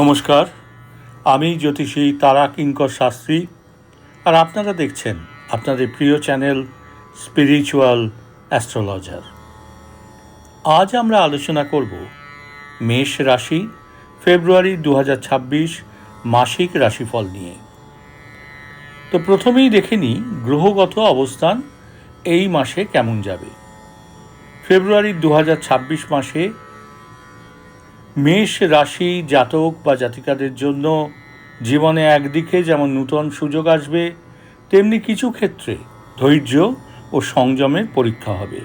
নমস্কার, আমি জ্যোতিষী তারা কিঙ্কর শাস্ত্রী, আর আপনারা দেখছেন আপনাদের প্রিয় চ্যানেল স্পিরিচুয়াল অ্যাস্ট্রোলজার আজ আমরা আলোচনা করব মেষ রাশি, ফেব্রুয়ারি দু হাজার ছাব্বিশ মাসিক রাশিফল নিয়ে। তো প্রথমেই দেখে নিই গ্রহগত অবস্থান এই মাসে কেমন যাবে। ফেব্রুয়ারি দু হাজার ছাব্বিশ মাসে মেষ রাশি জাতক বা জাতিকাদের জন্য জীবনে একদিকে যেমন নূতন সুযোগ আসবে, তেমনি কিছু ক্ষেত্রে ধৈর্য ও সংযমের পরীক্ষা হবে।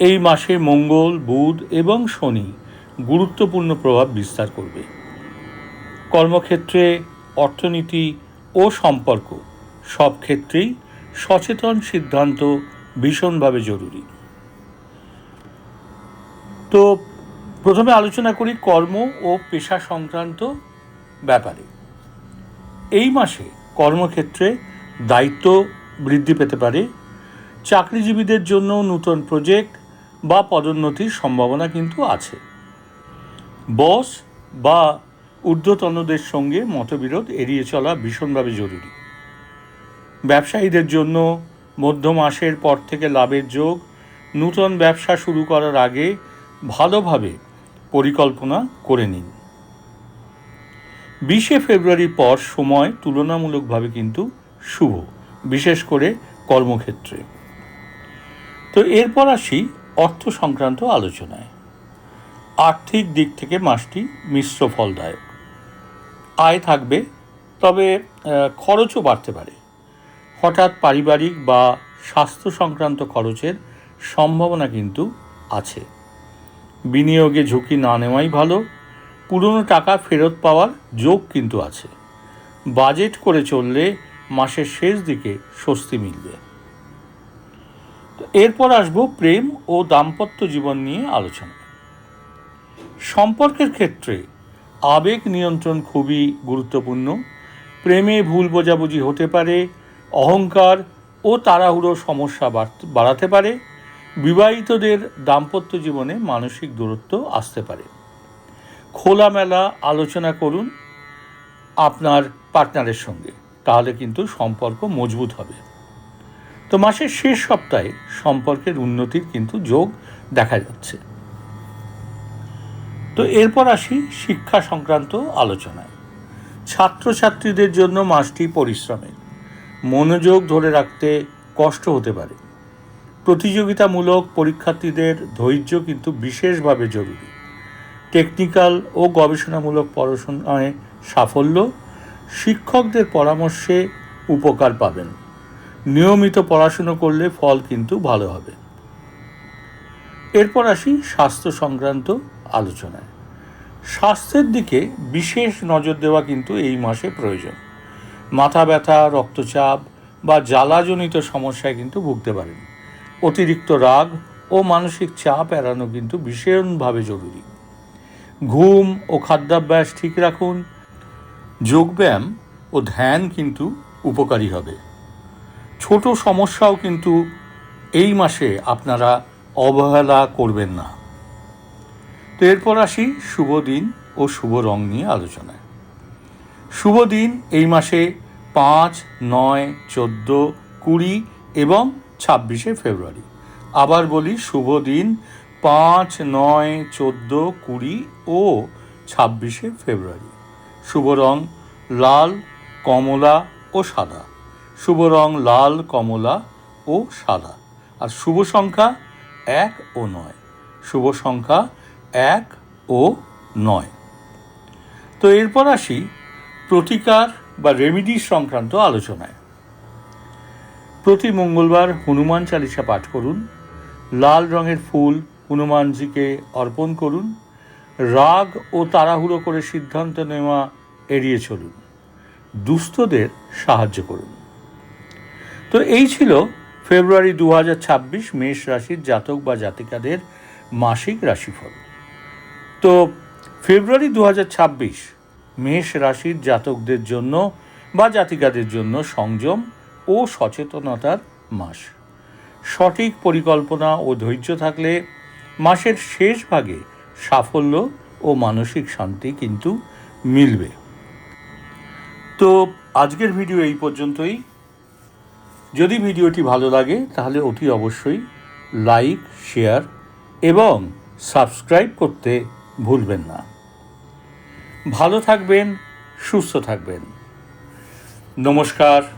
এই মাসে মঙ্গল, বুধ এবং শনি গুরুত্বপূর্ণ প্রভাব বিস্তার করবে। কর্মক্ষেত্রে অর্থনীতি ও সম্পর্ক সব ক্ষেত্রেই সচেতন সিদ্ধান্ত ভীষণভাবে জরুরি। তো প্রথমে আলোচনা করি কর্ম ও পেশা সংক্রান্ত ব্যাপারে। এই মাসে কর্মক্ষেত্রে দায়িত্ব বৃদ্ধি পেতে পারে। চাকরিজীবীদের জন্য নূতন প্রজেক্ট বা পদোন্নতির সম্ভাবনা কিন্তু আছে। বস বা ঊর্ধ্বতনদের সঙ্গে মতবিরোধ এড়িয়ে চলা ভীষণভাবে জরুরি। ব্যবসায়ীদের জন্য মধ্য মাসের পর থেকে লাভের যোগ, নূতন ব্যবসা শুরু করার আগে ভালোভাবে পরিকল্পনা করে নিন। বিশে ফেব্রুয়ারির পর সময় তুলনামূলকভাবে কিন্তু শুভ, বিশেষ করে কর্মক্ষেত্রে। তো এরপর আসি অর্থ সংক্রান্ত আলোচনায়। আর্থিক দিক থেকে মাসটি মিশ্র ফলদায়ক। আয় থাকবে, তবে খরচও বাড়তে পারে। হঠাৎ পারিবারিক বা স্বাস্থ্য সংক্রান্ত খরচের সম্ভাবনা কিন্তু আছে। বিনিয়োগে ঝুঁকি না নেওয়াই ভালো। পুরনো টাকা ফেরত পাওয়ার যোগ কিন্তু আছে। বাজেট করে চললে মাসের শেষ দিকে স্বস্তি মিলবে। এরপর আসব প্রেম ও দাম্পত্য জীবন নিয়ে আলোচনা সম্পর্কের ক্ষেত্রে আবেগ নিয়ন্ত্রণ খুবই গুরুত্বপূর্ণ। প্রেমে ভুল বোঝাবুঝি হতে পারে, অহংকার ও তাড়াহুড়ো সমস্যা বাড়াতে পারে। বিবাহিতদের দাম্পত্য জীবনে মানসিক দূরত্ব আসতে পারে। খোলামেলা আলোচনা করুন আপনার পার্টনারের সঙ্গে, তাহলে কিন্তু সম্পর্ক মজবুত হবে। তো মাসের শেষ সপ্তাহে সম্পর্কের উন্নতির কিন্তু যোগ দেখা যাচ্ছে। তো এরপর আসি শিক্ষা সংক্রান্ত আলোচনায়। ছাত্রছাত্রীদের জন্য মাসটি পরিশ্রমের। মনোযোগ ধরে রাখতে কষ্ট হতে পারে। প্রতিযোগিতামূলক পরীক্ষার্থীদের ধৈর্য কিন্তু বিশেষভাবে জরুরি। টেকনিক্যাল ও গবেষণামূলক পড়াশোনায় সাফল্য, শিক্ষকদের পরামর্শে উপকার পাবেন। নিয়মিত পড়াশুনো করলে ফল কিন্তু ভালো হবে। এরপর আসি স্বাস্থ্য সংক্রান্ত আলোচনায়। স্বাস্থ্যের দিকে বিশেষ নজর দেওয়া কিন্তু এই মাসে প্রয়োজন। মাথা ব্যথা, রক্তচাপ বা জ্বালাজনিত সমস্যায় কিন্তু ভুগতে পারেন। অতিরিক্ত রাগ ও মানসিক চাপ এড়ানো কিন্তু ভীষণভাবে জরুরি। ঘুম ও খাদ্যাভ্যাস ঠিক রাখুন। যোগব্যায়াম ও ধ্যান কিন্তু উপকারী হবে। ছোট সমস্যাও কিন্তু এই মাসে আপনারা অবহেলা করবেন না। তো এরপর আসি শুভ দিন ও শুভ রং নিয়ে আলোচনায়। শুভ দিন এই মাসে পাঁচ, নয়, চোদ্দ, কুড়ি এবং ছাব্বিশে ফেব্রুয়ারি। আবার বলি শুভ দিন পাঁচ, নয়, চোদ্দ, কুড়ি ও ছাব্বিশে ফেব্রুয়ারি। শুভ রং লাল, কমলা ও সাদা। শুভ রং লাল, কমলা ও সাদা। আর শুভ সংখ্যা এক ও নয়। শুভ সংখ্যা এক ও নয়। তো এরপর আসি প্রতিকার বা রেমিডি সংক্রান্ত আলোচনায়। প্রতি মঙ্গলবার হনুমান চালিসা পাঠ করুন। লাল রঙের ফুল হনুমানজিকে অর্পণ করুন। রাগ ও তাড়াহুড়ো করে সিদ্ধান্ত নেওয়া এড়িয়ে চলুন। দুস্থদের সাহায্য করুন। তো এই ছিল ফেব্রুয়ারি দু হাজার ছাব্বিশ মেষ রাশির জাতক বা জাতিকাদের মাসিক রাশিফল। তো ফেব্রুয়ারি দু হাজার ছাব্বিশ মেষ রাশির জাতকদের জন্য বা জাতিকাদের জন্য সংযম ও সচেতনতার মাস। সঠিক পরিকল্পনা ও ধৈর্য থাকলে মাসের শেষ ভাগে সাফল্য ও মানসিক শান্তি কিন্তু মিলবে। তো আজকের ভিডিও এই পর্যন্তই। যদি ভিডিওটি ভালো লাগে, তাহলে অতি অবশ্যই লাইক, শেয়ার এবং সাবস্ক্রাইব করতে ভুলবেন না। ভালো থাকবেন, সুস্থ থাকবেন। নমস্কার।